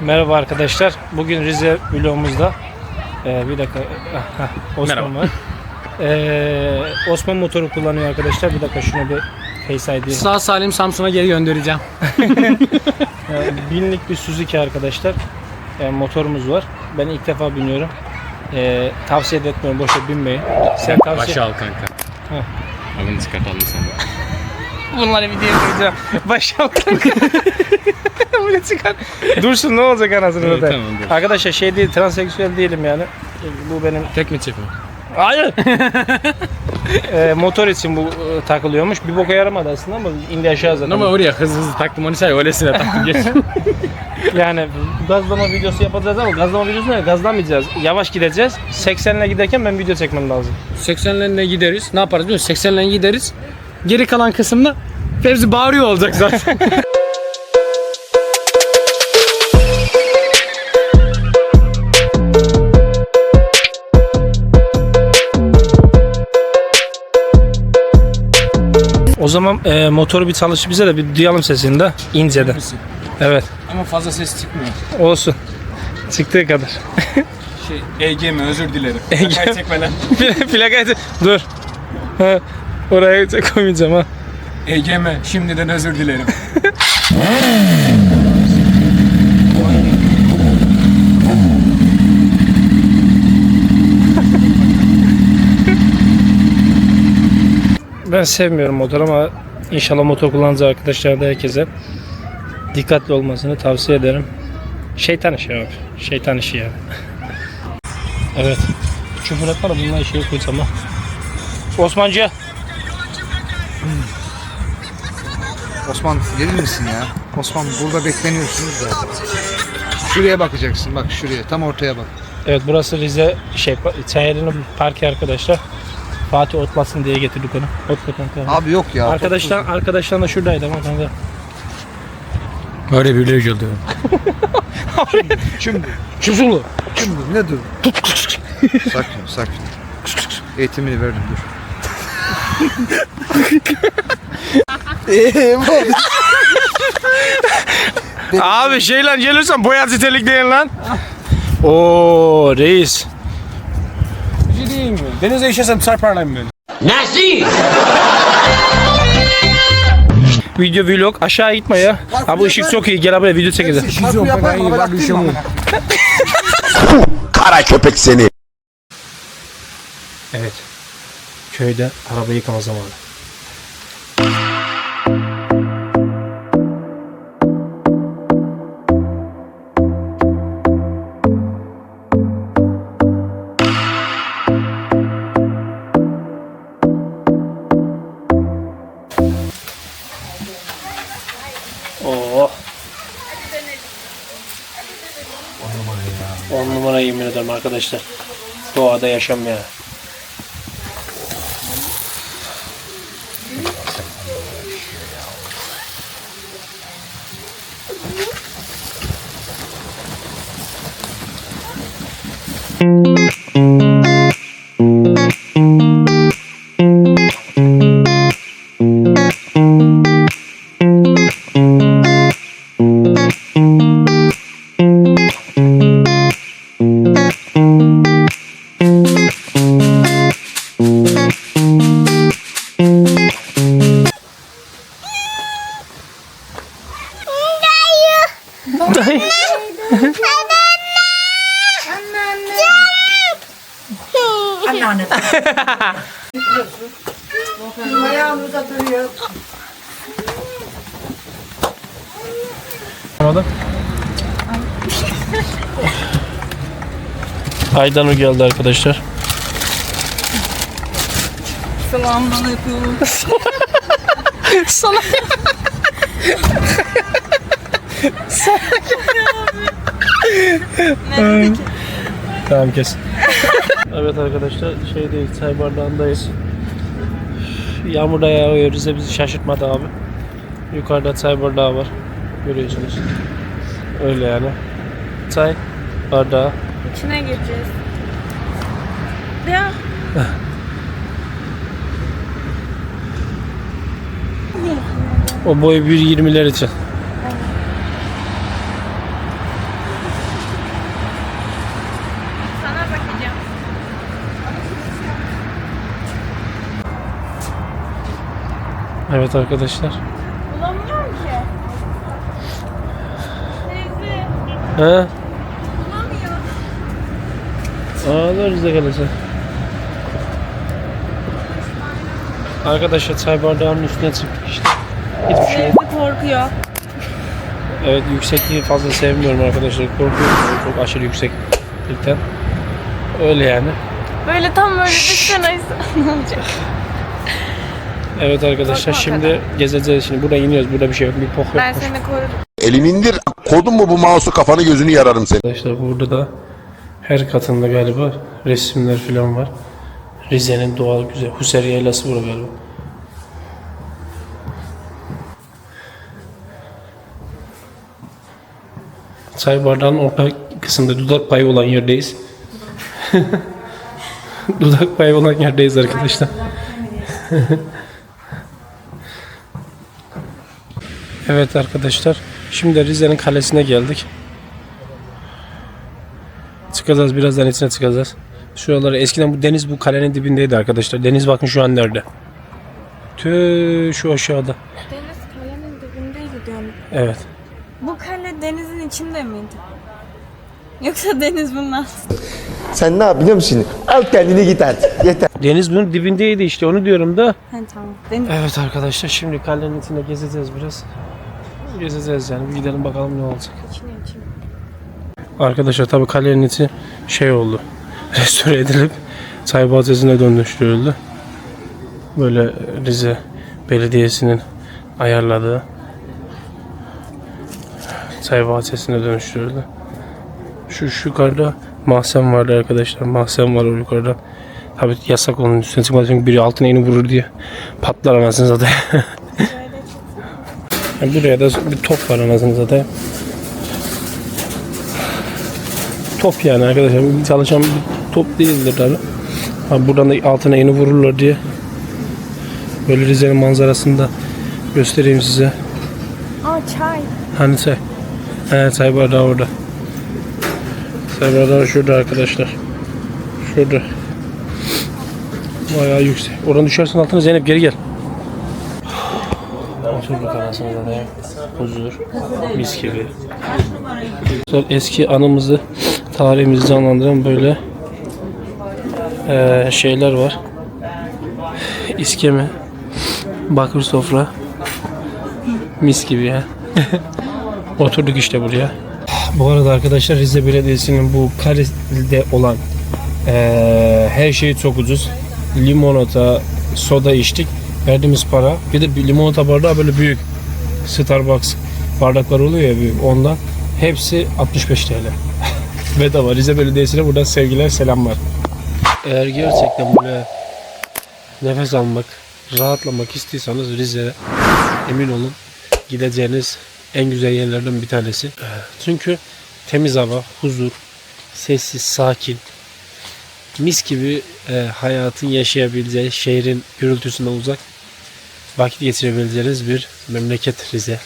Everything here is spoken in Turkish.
Merhaba arkadaşlar. Bugün Rize vlogumuzda ee, bir dakika ah, ah, Osman Merhaba. var. Ee, Osman motoru kullanıyor arkadaşlar. Bir dakika şunu bir Face ID. Sağ salim Samsun'a geri göndereceğim. Ee, binlik bir Suzuki arkadaşlar. Ee, motorumuz var. Ben ilk defa biniyorum. Ee, tavsiye de etmiyorum. Boşa binmeyin. Sen tavsiye Başa al kanka. Heh. Alın çıkartalım sen de. Bunları videoya koyacağım. Başa Bunu çıkar. Dursun ne olacak anasını Evet, satayım. tamam, dur. Arkadaşlar şey değil, transseksüel değilim yani. Bu benim Tek mi mi? Hayır. Ee, motor için bu e, takılıyormuş. Bir boka yaramadı aslında ama indi aşağı zaten. Ama oraya hızlı hızlı taktım onu say öylesine taktım geç. Yani gazlama videosu yapacağız ama gazlama videosu ne? Gazlamayacağız. Yavaş gideceğiz. 80 ile giderken ben video çekmem lazım. 80'lerine gideriz. Ne yaparız biliyor musun? 80'lerine gideriz. Geri kalan kısımda Fevzi bağırıyor olacak zaten. O zaman e, motoru bir çalış bize de bir duyalım sesini de inceden. Evet. Ama fazla ses çıkmıyor. Olsun. Çıktığı kadar. Şey EGM özür dilerim. EGM. Plakayı çekme lan. Plakayı dur. Ha, oraya koymayacağım ha. EGM şimdiden özür dilerim. Ben sevmiyorum motor ama inşallah motor kullanıcı arkadaşlar da herkese dikkatli olmasını tavsiye ederim. Şeytan işi abi. Şeytan işi yani. evet. Küfür etme bununla şey koyacağım ha. Osmancı. Osman gelir misin ya? Osman burada bekleniyorsunuz da. Şuraya bakacaksın bak şuraya tam ortaya bak. Evet burası Rize şey Çayeli'nin parki arkadaşlar. Fatih otlasın diye getirdik onu. Otla kanka. Abi yok ya. Arkadaşlar arkadaşlar da şuradaydı ama kanka. Böyle bir vlog oldu. Şimdi, Çuzulu. şimdi ne dur? sakin sakin. Eğitimini verdim dur. Eee Abi şey lan gelirsen boyacı telik değil lan. Oo reis. Bir şey diyeyim mi? Denize işesem çarparlayım ben. Video vlog aşağı gitme ya. Ha bu ışık çok iyi. Gel buraya video çekeceğiz. Şizo? Kara köpek seni. Evet. Köyde araba yıkama zamanı. Oh. On numara yemin ederim arkadaşlar. Doğada yaşam ya. Anladın? Aydanur geldi arkadaşlar. Selamünaleyküm. Tamam kes. evet arkadaşlar şeydeyiz çay bardağındayız. Yağmur da yağıyor Rize bizi şaşırtmadı abi. Yukarıda çay bardağı var. Görüyorsunuz. Öyle yani. Çay bardağı. İçine gireceğiz. Ya O boy 1.20'ler için. Evet arkadaşlar. Bulamıyorum ki. Teyze. Ha? Bulamıyor. Ağlar Rize Kalesi. Arkadaşlar çay bardağının üstüne çıktık işte. Hiçbir şey yok. Korkuyor. Evet yüksekliği fazla sevmiyorum arkadaşlar. Korkuyorum çok aşırı yükseklikten. Öyle yani. Böyle tam böyle düşsene ne olacak? Evet arkadaşlar şimdi gezeceğiz şimdi. Burada iniyoruz. Burada bir şey yok. Bir pok Ben yokmuş. seni korurum. Elini indir. Kodun mu bu mouse'u kafanı gözünü yararım seni. Arkadaşlar burada da her katında galiba resimler falan var. Rize'nin doğal güzel. Huseri Yaylası burada galiba. Çay bardağının orta kısımda dudak payı olan yerdeyiz. dudak payı olan yerdeyiz arkadaşlar. evet arkadaşlar. Şimdi Rize'nin kalesine geldik. Çıkacağız birazdan içine çıkacağız. Şuraları eskiden bu deniz bu kalenin dibindeydi arkadaşlar. Deniz bakın şu an nerede? Tüh şu aşağıda. Deniz kalenin dibindeydi diyorum. Evet. Bu kale denizin içinde miydi? Yoksa deniz bundan. Sen ne yap biliyor musun? Al kendini git artık. Yeter. Deniz bunun dibindeydi işte onu diyorum da. He tamam. Deniz. Evet arkadaşlar şimdi kalenin içinde gezeceğiz biraz. Gezeceğiz yani bir gidelim bakalım ne olacak. İçine içine. Arkadaşlar tabi kalenin içi şey oldu. Restore edilip çay bahçesine dönüştürüldü. Böyle Rize Belediyesi'nin ayarladığı çay bahçesine dönüştürüldü. Şu şu yukarıda mahzen vardı arkadaşlar. Mahzen var o yukarıda. Tabi yasak onun üstüne çıkmaz çünkü biri altına iğne vurur diye patlar anasını zaten. Buraya da bir top var anasını zaten. top yani arkadaşlar. Çalışan bir top değildir tabi. Buradan da altına yeni vururlar diye. Böyle Rize'nin manzarasını da göstereyim size. Aa çay. Hani çay? He çay bardağı orada. Çay bardağı şurada arkadaşlar. Şurada. Bayağı yüksek. Oradan düşersin altına Zeynep geri gel. Oturduk anasını zaten. Huzur. Mis gibi. Eski anımızı, tarihimizi canlandıran böyle eee, şeyler var. İskeme, bakır sofra, mis gibi ya. Oturduk işte buraya. Bu arada arkadaşlar Rize Belediyesi'nin bu Kale'de olan eee, her şey çok ucuz. Limonata, soda içtik. Verdiğimiz para. Bir de bir limonata bardağı böyle büyük. Starbucks bardaklar oluyor ya büyük. Ondan. Hepsi 65 TL. Bedava. Rize Belediyesi'ne buradan sevgiler selamlar. Eğer gerçekten böyle nefes almak, rahatlamak istiyorsanız Rize'ye emin olun gideceğiniz en güzel yerlerden bir tanesi. Çünkü temiz hava, huzur, sessiz, sakin, mis gibi e, hayatın yaşayabileceği şehrin gürültüsünden uzak vakit geçirebileceğiniz bir memleket Rize.